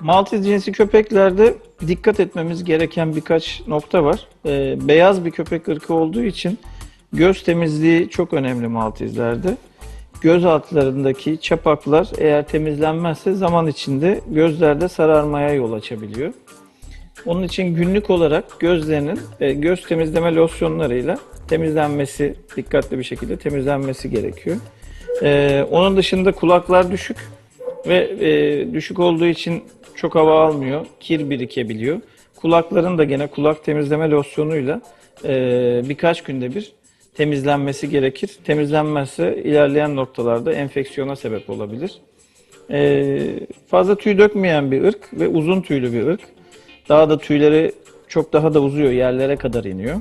Maltez cinsi köpeklerde dikkat etmemiz gereken birkaç nokta var. Ee, beyaz bir köpek ırkı olduğu için göz temizliği çok önemli Maltezlerde. Göz altlarındaki çapaklar eğer temizlenmezse zaman içinde gözlerde sararmaya yol açabiliyor. Onun için günlük olarak gözlerinin e, göz temizleme losyonlarıyla temizlenmesi, dikkatli bir şekilde temizlenmesi gerekiyor. Ee, onun dışında kulaklar düşük ve e, düşük olduğu için çok hava almıyor, kir birikebiliyor. Kulakların da gene kulak temizleme losyonuyla e, birkaç günde bir temizlenmesi gerekir. Temizlenmezse ilerleyen noktalarda enfeksiyona sebep olabilir. E, fazla tüy dökmeyen bir ırk ve uzun tüylü bir ırk. Daha da tüyleri çok daha da uzuyor, yerlere kadar iniyor.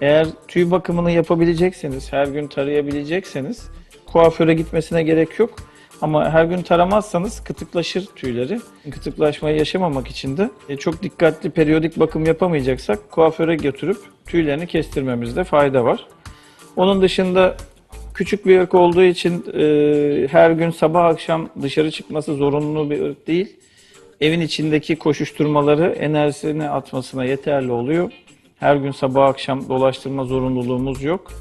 Eğer tüy bakımını yapabilecekseniz, her gün tarayabilecekseniz kuaföre gitmesine gerek yok. Ama her gün taramazsanız kıtıklaşır tüyleri. Kıtıklaşmayı yaşamamak için de e, çok dikkatli periyodik bakım yapamayacaksak kuaföre götürüp tüylerini kestirmemizde fayda var. Onun dışında küçük bir ırk olduğu için e, her gün sabah akşam dışarı çıkması zorunlu bir ırk değil. Evin içindeki koşuşturmaları enerjisini atmasına yeterli oluyor. Her gün sabah akşam dolaştırma zorunluluğumuz yok.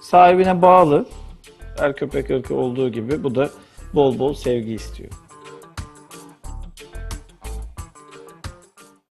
Sahibine bağlı her köpek ırkı olduğu gibi bu da bol bol sevgi istiyor.